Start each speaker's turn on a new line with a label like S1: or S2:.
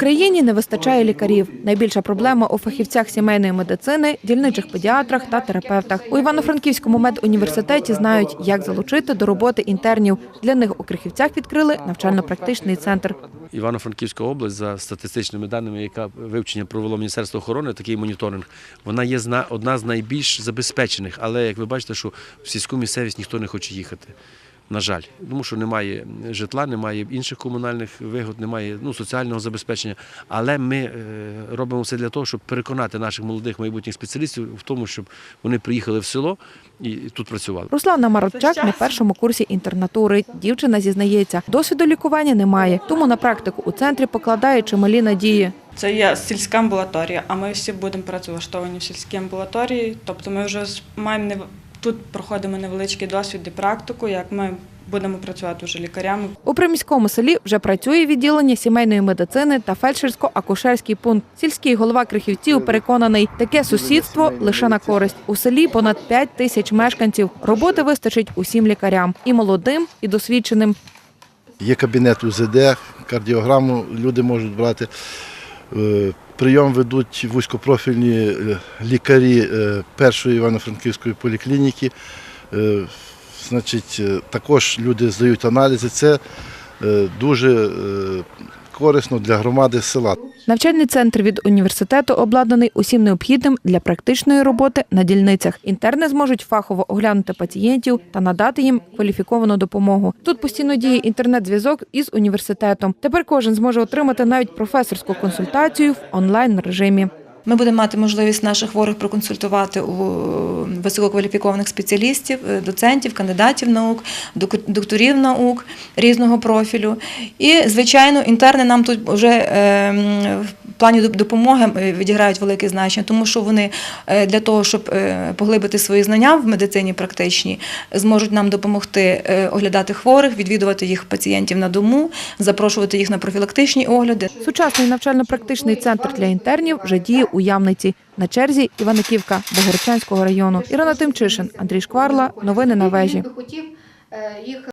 S1: Україні не вистачає лікарів. Найбільша проблема у фахівцях сімейної медицини, дільничих педіатрах та терапевтах. У Івано-Франківському медуніверситеті знають, як залучити до роботи інтернів. Для них у Крихівцях відкрили навчально-практичний центр.
S2: Івано-Франківська область за статистичними даними, яка вивчення провело Міністерство охорони, такий моніторинг, вона є одна з найбільш забезпечених. Але як ви бачите, що в сільську місцевість ніхто не хоче їхати. На жаль, тому що немає житла, немає інших комунальних вигод, немає ну, соціального забезпечення. Але ми е, робимо все для того, щоб переконати наших молодих майбутніх спеціалістів в тому, щоб вони приїхали в село і тут працювали.
S1: Руслана Мародчак на першому курсі інтернатури. Дівчина зізнається, досвіду лікування немає, тому на практику у центрі покладає чималі надії.
S3: Це є сільська амбулаторія, а ми всі будемо працевлаштовані в сільській амбулаторії. Тобто ми вже з- маємо нев- тут проходимо невеличкий досвід і практику, як ми будемо працювати вже лікарями.
S1: У приміському селі вже працює відділення сімейної медицини та фельдшерсько-акушерський пункт. Сільський голова Крихівців переконаний, таке сусідство лише на користь. У селі понад 5 тисяч мешканців. Роботи вистачить усім лікарям і молодим, і досвідченим.
S4: Є кабінет УЗД, кардіограму люди можуть брати. Прийом ведуть вузькопрофільні е, лікарі е, першої Івано-Франківської поліклініки. Е, Значить, також люди здають аналізи. Це дуже корисно для громади села.
S1: Навчальний центр від університету обладнаний усім необхідним для практичної роботи на дільницях. Інтерни зможуть фахово оглянути пацієнтів та надати їм кваліфіковану допомогу. Тут постійно діє інтернет-зв'язок із університетом. Тепер кожен зможе отримати навіть професорську консультацію в онлайн режимі.
S5: Ми будемо мати можливість наших хворих проконсультувати у висококваліфікованих спеціалістів, е, доцентів, кандидатів наук, док- докторів наук різного профілю. І, звичайно, інтерни нам тут вже е, плані доп- допомоги е, відіграють велике значення, тому що вони е, для того, щоб е, поглибити свої знання в медицині практичній, зможуть нам допомогти оглядати хворих, відвідувати їх пацієнтів на дому, запрошувати їх на профілактичні огляди.
S1: Сучасний навчально-практичний центр для інтернів вже діє у Ямниці. На черзі Іваниківка Богородчанського району. Ірина Тимчишин, Андрій Шкварла. Новини на вежі.